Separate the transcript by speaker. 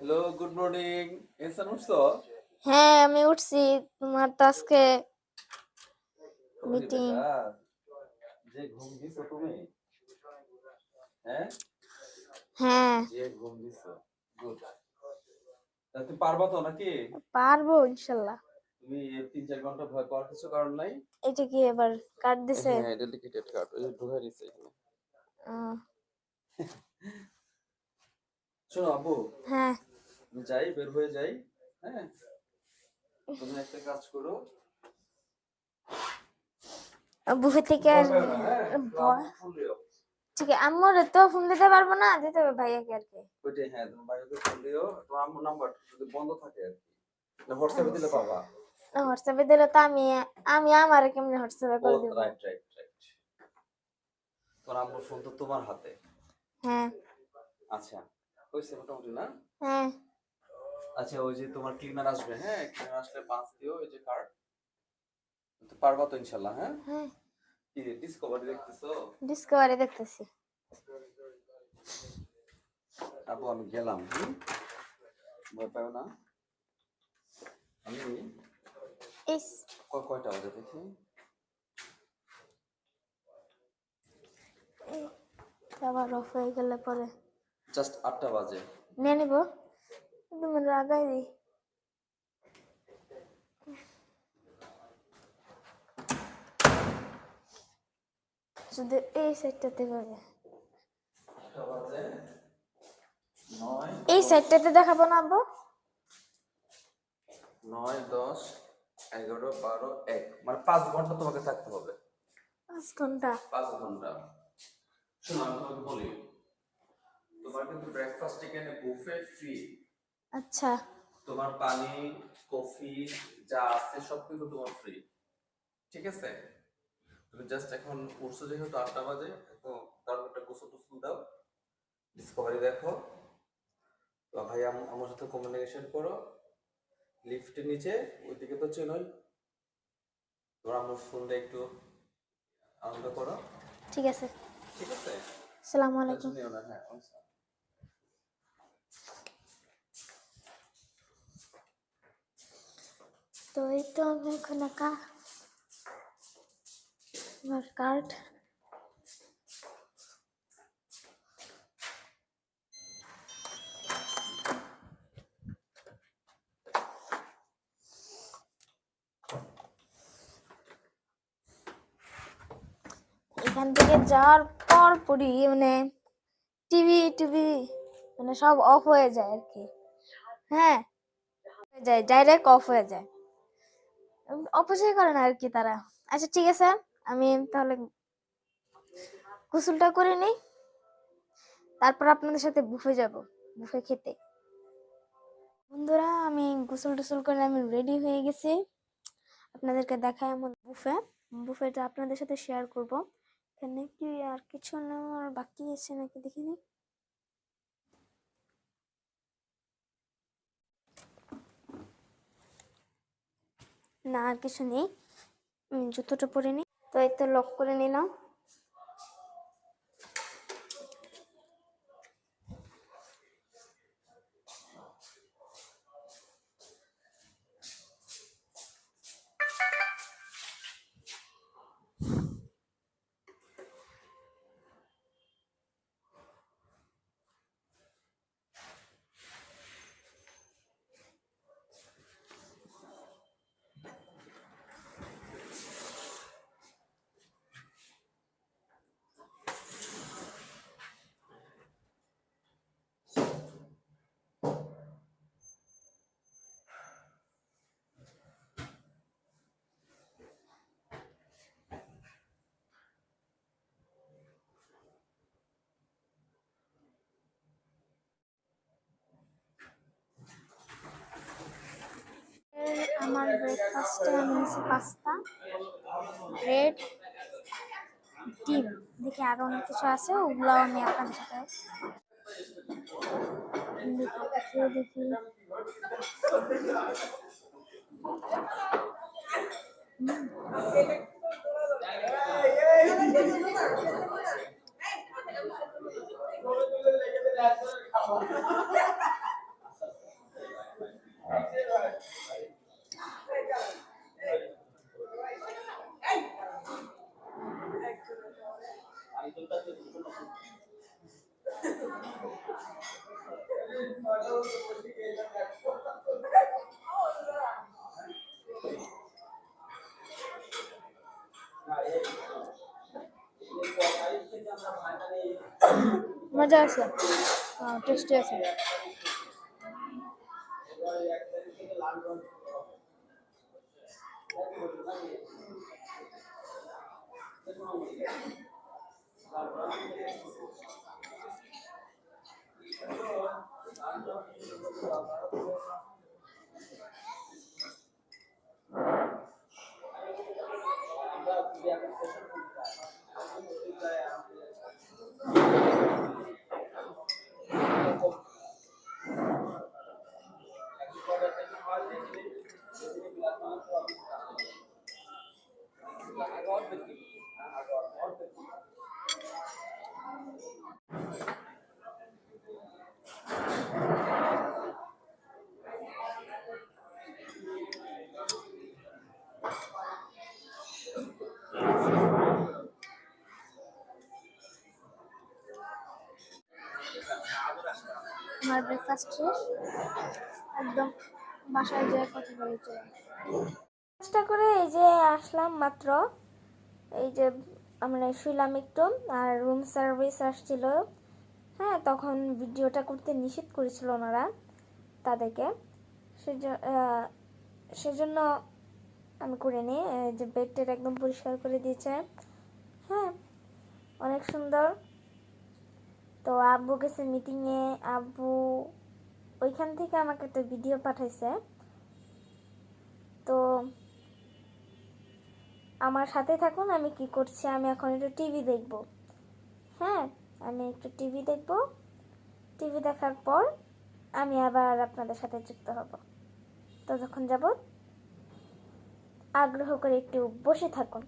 Speaker 1: Hello good morning Ensan উঠছো?
Speaker 2: হ্যাঁ আমি উঠছি। তোমার তো আজকে.
Speaker 1: বেটা, যে ঘুম দিছো তুমি? হ্যাঁ?
Speaker 2: হ্যাঁ।
Speaker 1: যে ঘুম দিছো গুড তুমি পারবা তো নাকি?
Speaker 2: পারব ইনশাআল্লাহ
Speaker 1: তুমি এই তিন চার ঘণ্টা ভয় করার কিছু কারণ নাই?
Speaker 2: এটা কি এবার কাট দিছে?
Speaker 1: হ্যাঁ ডেলিকেটেড কার্ড ওই ঢুকাই দিছে এখানে
Speaker 2: আহ,
Speaker 1: শোনো আবু
Speaker 2: হ্যাঁ।
Speaker 1: যাই বের হয়ে যাই হ্যাঁ? তুমি একটা কাজ করো।
Speaker 2: বুফে থেকে
Speaker 1: হ্যাঁ? ফোন দিও।
Speaker 2: ঠিক আছে আম্মুর তো ফোন দিতে পারব না দিতে হবে ভাইয়াকে আর কি।
Speaker 1: ওইটাই হ্যাঁ তোমার বাইরে ফোন দিও। তোমার আমার নাম্বার যদি বন্ধ থাকে আর কি। হোয়াটসঅ্যাপে দিলে পাবা।
Speaker 2: হোয়াটসঅ্যাপে দিলে তো আমি আমি আমার কেমনি হোয়াটসঅ্যাপে করে দিব?
Speaker 1: রাইট রাইট রাইট তোমার আম্মুর ফোন তো তোমার হাতে।
Speaker 2: হ্যাঁ।
Speaker 1: আচ্ছা হয়েছে মোটামুটি না?
Speaker 2: হ্যাঁ।
Speaker 1: আচ্ছা ওই যে তোমার ক্লিনার আসবে হ্যাঁ? ক্লিনার আসলে পাঁচ দিও এই যে কার্ড তো পারবা তো ইনশাল্লাহ হ্যাঁ?
Speaker 2: হ্যাঁ।
Speaker 1: ডিসকভারি দেখতেছো?
Speaker 2: ডিসকভারি দেখতেছি।
Speaker 1: আবু আমি গেলাম ভয় পাও না। আমি
Speaker 2: ইস।
Speaker 1: কয়টা বাজে দেখি?
Speaker 2: আবার অফ হয়ে গেলে পরে।
Speaker 1: জাস্ট আটটা বাজে।
Speaker 2: নিয়ে নিব? রাগাই দি শুধু এই সাইডটাতে পাবে এই সাইডটাতে দেখাবো না আব্বু।
Speaker 1: নয় দশ এগারো বারো এক। মানে পাঁচ ঘণ্টা তোমাকে থাকতে হবে।
Speaker 2: পাঁচ ঘণ্টা?
Speaker 1: পাঁচ ঘণ্টা। শোনো আমি তোমাকে বলি। তোমার কিন্তু ব্রেকফাস্ট এখানে বুফে ফ্রি
Speaker 2: আচ্ছা।
Speaker 1: তোমার পানি কফি যা আছে সব কিন্তু তোমার ফ্রি ঠিক আছে? তুমি জাস্ট এখন উঠছো যেহেতু আটটা বাজে তো তার একটা গোসল টোসল দাও। ডিসকভারি দেখো। তো ভাই আমার সাথে কমিউনিকেশন করো। লিফটের নিচে ওইদিকে তো চেনই তোমরা আমার ফোন দিয়ে একটু আনন্দ করো।
Speaker 2: ঠিক আছে।
Speaker 1: ঠিক আছে?
Speaker 2: আসসালামু আলাইকুম।
Speaker 1: হ্যাঁ
Speaker 2: তো এই তো আমি এখন একা। আমার কার্ড এখান থেকে যাওয়ার পর পরই মানে টিভি টিভি মানে সব অফ হয়ে যায় আর কি। হ্যাঁ হয়ে যায় ডাইরেক্ট অফ হয়ে যায়। অপচয় করে না আর কি তারা। আচ্ছা ঠিক আছে, আমি তাহলে গোসলটা করে নিই। তারপর আপনাদের সাথে বুফে যাব, বুফে খেতে। বন্ধুরা, আমি গোসল টোসল করে আমি রেডি হয়ে গেছি। আপনাদেরকে দেখায় আমার বুফে। বুফেটা আপনাদের সাথে শেয়ার করব। এখানে কি আর কিছু নেওয়ার বাকি আছে নাকি দেখিনি না আর কিছু নেই। জুতোটা পরে নিই তো এই তো লক করে নিলাম। আমার ব্রেকফাস্টে আমি নিয়েছি পাস্তা ব্রেড ডিম। দেখি আরও অনেক কিছু আছে ওগুলো আমি আপনাদের সাথে দেখি, খেয়ে দেখি মজা আছে টেস্টি আছে আমার ব্রেকফাস্ট শেষ। একদম বাসায় যেয়ে কথা বলে চলে চেষ্টা করে এই যে আসলাম মাত্র। এই যে আমরা শুইলাম একটু আর রুম সার্ভিস আসছিল। হ্যাঁ তখন ভিডিওটা করতে নিষেধ করেছিল ওনারা তাদেরকে। সেজন্য আমি করে নিই যে বেডটের একদম পরিষ্কার করে দিয়েছে। হ্যাঁ অনেক সুন্দর। তো আব্বু গেছে মিটিংয়ে আব্বু ওইখান থেকে আমাকে একটা ভিডিও পাঠাইছে। তো আমার সাথে থাকুন, আমি কি করছি, আমি এখন একটু টিভি দেখব। হ্যাঁ আমি একটু টিভি দেখব। টিভি দেখার পর আমি আবার আপনাদের সাথে যুক্ত হব। ততক্ষণ যাব আগ্রহ করে একটু বসে থাকুন।